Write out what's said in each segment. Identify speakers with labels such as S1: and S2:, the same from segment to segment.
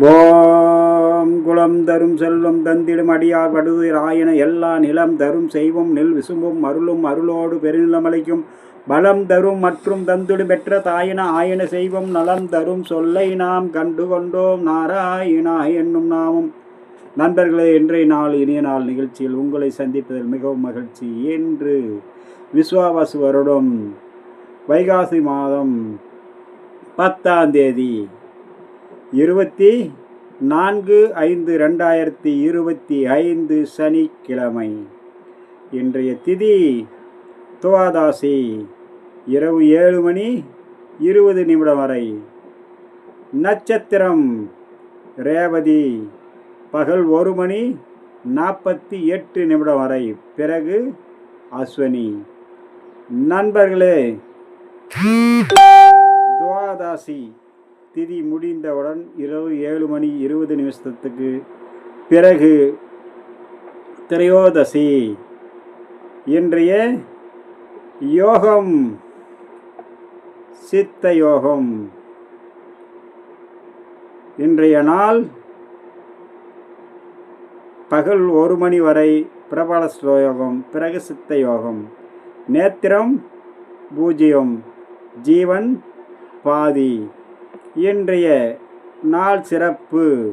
S1: ஓம் குலம் தரும் செல்வம் தந்திடும் அடியார் படுதிராயன எல்லா நிலம் தரும் செய்வம் நெல் விசும்பும் அருளும் அருளோடு பெருநிலமளிக்கும் பலம் தரும் மற்றும் தந்துடு பெற்ற தாயின ஆயன செய்வம் நலம் தரும் சொல்லை நாம் கண்டு கொண்டோம் நாராயணா என்னும் நாமும். நண்பர்களே இன்றைய நாள் இனிய நாள் நிகழ்ச்சியில் உங்களை சந்திப்பதில் மிகவும் மகிழ்ச்சி. என்று விஸ்வாவாசு வருடம். வைகாசி மாதம் பத்தாம் தேதி. இருபத்தி நான்கு ஐந்து ரெண்டாயிரத்தி இருபத்தி ஐந்து சனிக்கிழமை. இன்றைய திதி துவாதாசி இரவு ஏழு மணி இருபது நிமிடம் வரை. நட்சத்திரம் ரேவதி பகல் ஒரு மணி நாற்பத்தி எட்டு நிமிடம் வரை. பிறகு அஸ்வனி. நண்பர்களே துவாதாசி திதி முடிந்தவுடன் இரவு ஏழு மணி இருபது நிமிஷத்துக்கு பிறகு திரையோதசி. இன்றைய யோகம் சித்த யோகம். இன்றைய நாள் பகல் ஒரு மணி வரை பிரபல யோகம் பிறகு சித்த யோகம். நேத்திரம் பூஜ்ஜியம் ஜீவன் பாதி. இன்றைய நாள் சிறப்பு.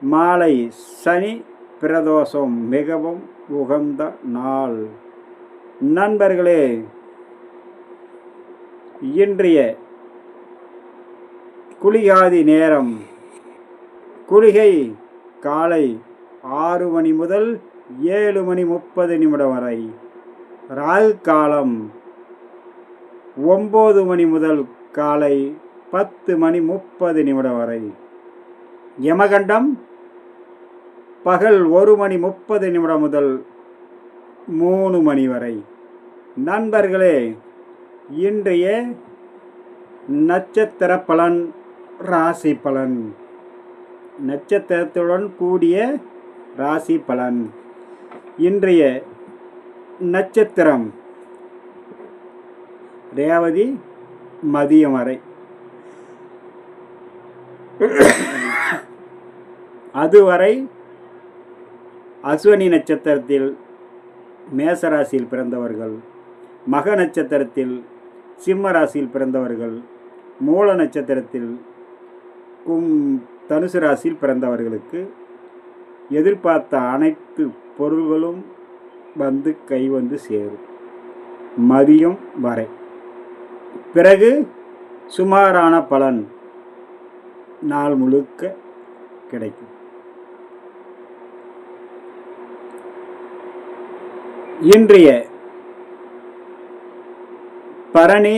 S1: மாலை சனி பிரதோஷம் மிகவும் உகந்த நாள். நண்பர்களே இன்றைய குளிகாதி நேரம். குளிகை காலை ஆறு மணி முதல் ஏழு மணி முப்பது நிமிடம் வரை. ராகு காலம் ஒம்பது மணி முதல் காலை பத்து மணி முப்பது நிமிடம் வரை. யமகண்டம் பகல் ஒரு மணி முப்பது நிமிடம் முதல் மூணு மணி வரை. நண்பர்களே இன்றைய நட்சத்திர பலன் ராசி பலன். நட்சத்திரத்துடன் கூடிய ராசி பலன். இன்றைய நட்சத்திரம் ரேவதி மதியம் வரை. அதுவரை அஸ்வனி நட்சத்திரத்தில் மேசராசியில் பிறந்தவர்கள் மக நட்சத்திரத்தில் சிம்ம ராசியில் பிறந்தவர்கள் மூல நட்சத்திரத்தில் கும் தனுசு ராசியில் பிறந்தவர்களுக்கு எதிர்பார்த்த அனைத்து பொருள்களும் வந்து கை வந்து சேரும். மதியம் வரை. பிறகு சுமாரான பலன். நாள் முழுக்க கிடைக்கும். இன்றைய பரணி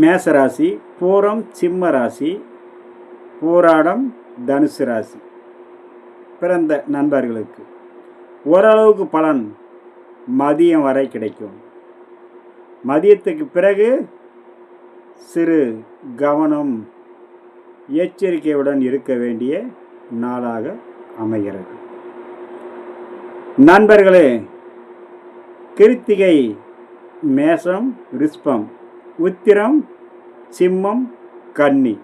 S1: மேசராசி பூரம் சிம்ம ராசி பூராடம் தனுசு ராசி. பிறந்த நண்பர்களுக்கு ஓரளவுக்கு பலன் மதியம் வரை கிடைக்கும். மதியத்துக்கு பிறகு சிறு கவனம் எச்சரிக்கையுடன் இருக்க வேண்டிய நாளாக அமைகிறது. நண்பர்களே கிருத்திகை மேசம் ரிஸ்பம் உத்திரம் சிம்மம் கன்னி.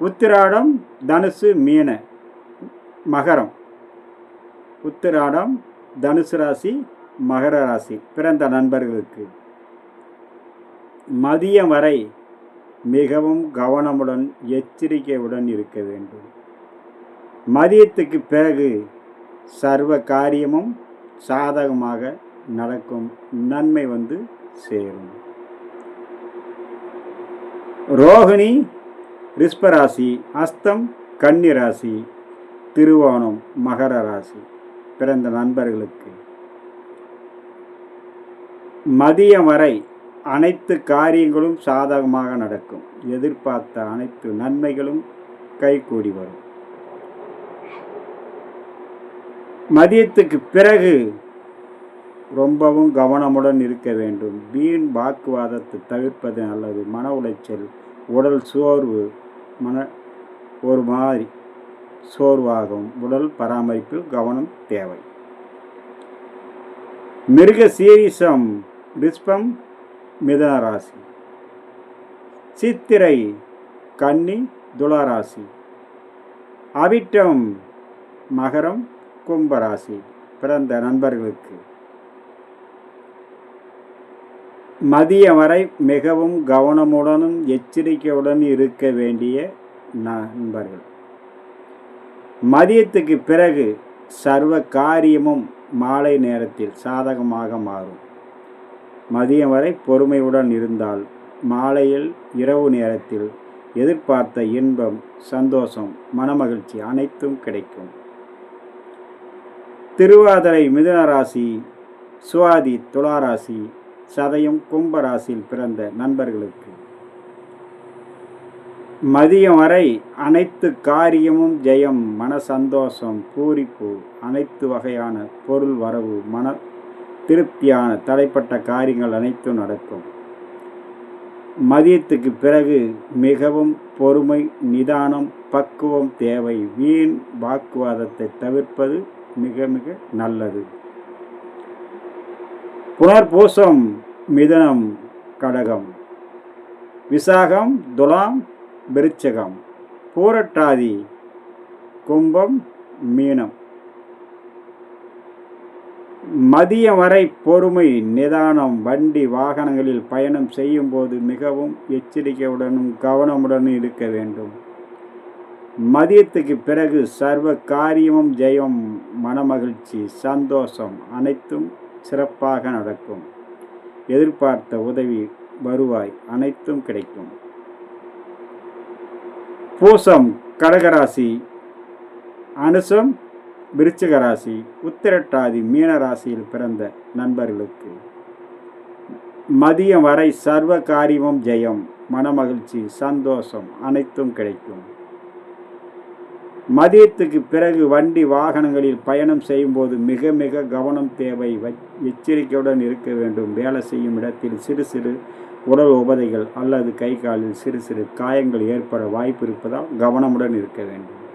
S1: உத்திராடம் தனுசு மீன மகரம். உத்திராடம் தனுசு ராசி மகர ராசி. பிறந்த நண்பர்களுக்கு மதியம் வரை மிகவும் கவனமுடன் எச்சரிக்கையுடன் இருக்க வேண்டும். மதியத்துக்கு பிறகு சர்வ காரியமும் சாதகமாக நடக்கும் நன்மை வந்து சேரும். ரோகிணி ரிஷ்பராசி அஸ்தம் கன்னிராசி திருவோணம் மகர ராசி பிறந்த நண்பர்களுக்கு. மதியம் வரை அனைத்து காரியங்களும் சாதகமாக நடக்கும். எதிர்பார்த்த அனைத்து நன்மைகளும் கைகூடி வரும். மதியத்துக்கு பிறகு ரொம்பவும் கவனமுடன் இருக்க வேண்டும். வீண் வாக்குவாதத்தை தவிர்ப்பது நல்லது. மன உளைச்சல் உடல் சோர்வு மன ஒரு மாதிரி சோர்வாகும். உடல் பராமரிப்பில் கவனம் தேவை. மிருக சீரிசம் ரிஸ்பம் மிதனராசி சித்திரை கன்னி துளராசி அவிட்டம் மகரம் கும்பராசி பிறந்த நண்பர்களுக்கு. மதியம் வரை மிகவும் கவனமுடனும் எச்சரிக்கையுடன் இருக்க வேண்டிய நண்பர்கள். மதியத்துக்கு பிறகு சர்வ காரியமும் மாலை நேரத்தில் சாதகமாக மாறும். மதியம் வரை பொறுமையுடன் இருந்தால் மாலையில் இரவு நேரத்தில் எதிர்பார்த்த இன்பம் சந்தோஷம் மனமகிழ்ச்சி அனைத்தும் கிடைக்கும். திருவாதிரை மிதுனராசி சுவாதி துளாராசி சதயம் கும்பராசியில் பிறந்த நண்பர்களுக்கு. மதியம் வரை அனைத்து காரியமும் ஜெயம் மன சந்தோஷம் பூரிப்பு அனைத்து வகையான பொருள் வரவு மன திருப்தியான தடைப்பட்ட காரியங்கள் அனைத்தும் நடக்கும். மதியத்துக்கு பிறகு மிகவும் பொறுமை நிதானம் பக்குவம் தேவை. வீண் வாக்குவாதத்தை தவிர்ப்பது மிக மிக நல்லது. புனர்பூசம் மிதனம் கடகம். விசாகம் துலாம் விருச்சகம். பூரட்டாதி கும்பம் மீனம். மதியம் வரை பொறுமை நிதானம் வண்டி வாகனங்களில் பயணம் செய்யும்போது மிகவும் எச்சரிக்கையுடனும் கவனமுடனும் இருக்க வேண்டும். மதியத்துக்கு பிறகு சர்வ காரியமும் ஜெயம் மனமகிழ்ச்சி சந்தோஷம் அனைத்தும் சிறப்பாக நடக்கும். எதிர்பார்த்த உதவி வருவாய் அனைத்தும் கிடைக்கும். பூசம் கடகராசி அனுசம் விருச்சிக ராசி உத்திரட்டாதி மீன ராசியில் பிறந்த நண்பர்களுக்கு. மதியம் வரை சர்வ காரியமும் ஜெயம் மனமகிழ்ச்சி சந்தோஷம் அனைத்தும் கிடைக்கும். மதியத்துக்கு பிறகு வண்டி வாகனங்களில் பயணம் செய்யும்போது மிக மிக கவனம் தேவை எச்சரிக்கையுடன் இருக்க வேண்டும். வேலை செய்யும் இடத்தில் சிறு சிறு உடல் உபதைகள் அல்லது கை காலில் சிறு சிறு காயங்கள் ஏற்பட வாய்ப்பு இருப்பதால் கவனமுடன் இருக்க வேண்டும்.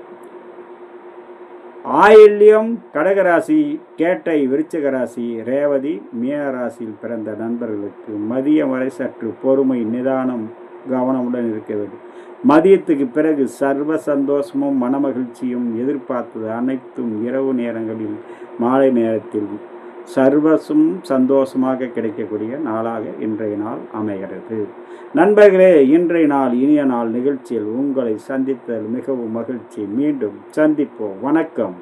S1: ஆயில்யம் கடகராசி கேட்டை விருச்சகராசி ரேவதி மீனராசியில் பிறந்த நண்பர்களுக்கு மதியம் வரை சற்று பொறுமை நிதானம் கவனமுடன் இருக்க வேண்டும். மதியத்துக்கு பிறகு சர்வ சந்தோஷமும் மனமகிழ்ச்சியும் எதிர்பார்த்தது அனைத்தும் இரவு நேரங்களில் மாலை நேரத்தில் சர்வசும் சந்தோஷமாக கிடைக்கக்கூடிய நாளாக இன்றைய நாள் அமைகிறது. நண்பர்களே இன்றைய நாள் இனிய நாள் நிகழ்ச்சியில் உங்களை சந்தித்தல் மிகவும் மகிழ்ச்சி. மீண்டும் சந்திப்போம். வணக்கம்.